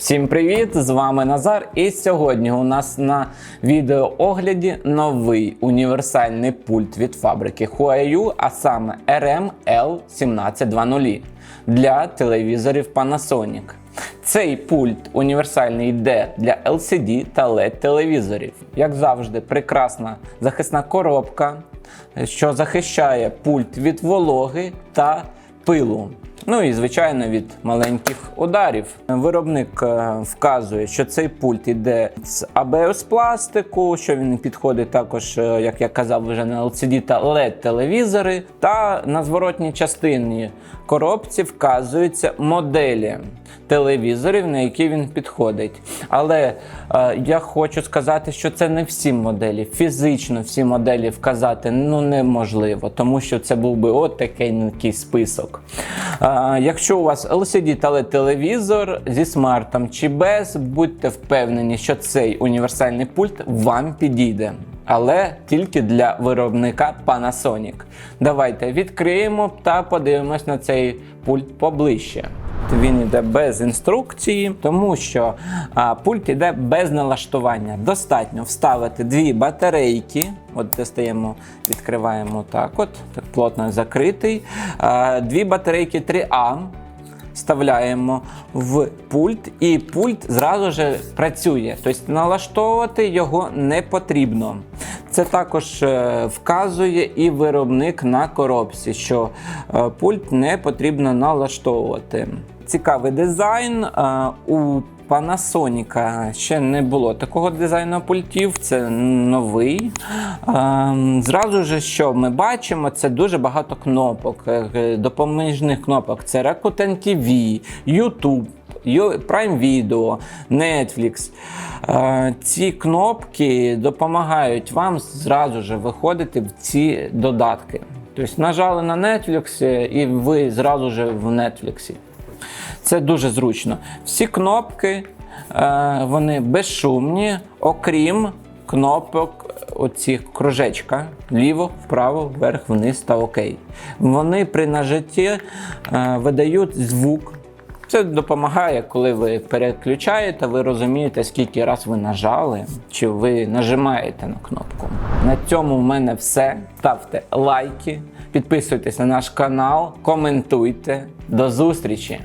Всім привіт! З вами Назар. І сьогодні у нас на відеоогляді новий універсальний пульт від фабрики Huayu, а саме RML1720 для телевізорів Panasonic. Цей пульт універсальний йде для LCD та LED телевізорів. Як завжди, прекрасна захисна коробка, що захищає пульт від вологи та пилу. Ну і звичайно від маленьких ударів. Виробник е, вказує, що цей пульт іде з ABS пластику, що він підходить також, е, як я казав, вже на LCD та LED телевізори. Та на зворотній частині коробці вказуються моделі телевізорів, на які він підходить. Але е, я хочу сказати, що це не всі моделі. Фізично всі моделі вказати ну неможливо, тому що це був би от такий список. Якщо у вас LCD тале телевізор зі смартом чи без, будьте впевнені, що цей універсальний пульт вам підійде. Але тільки для виробника Panasonic. Давайте відкриємо та подивимось на цей пульт поближче. Він йде без інструкції, тому що а, пульт йде без налаштування. Достатньо вставити дві батарейки. От достаємо, відкриваємо так, от так плотно закритий. А, дві батарейки 3А. Вставляємо в пульт, і пульт зразу ж працює. Тобто налаштовувати його не потрібно. Це також е, вказує і виробник на коробці, що е, пульт не потрібно налаштовувати. Цікавий дизайн. е, У Panasonic ще не було такого дизайну пультів, це новий. Ем, Зразу ж, що ми бачимо, це дуже багато кнопок, е, допоміжних кнопок. Це Rakuten TV, YouTube. Prime Video, Netflix. Е, Ці кнопки допомагають вам зразу ж виходити в ці додатки. Тобто нажали на Netflix і ви зразу ж в Netflix. Це дуже зручно. Всі кнопки е, вони безшумні, окрім кнопок оцих кружечка ліво, вправо, вверх, вниз та окей. Вони при нажитті е, видають звук. Це допомагає, коли ви переключаєте, ви розумієте, скільки раз ви нажали, чи ви нажимаєте на кнопку. На цьому в мене все. Ставте лайки, підписуйтесь на наш канал, коментуйте. До зустрічі!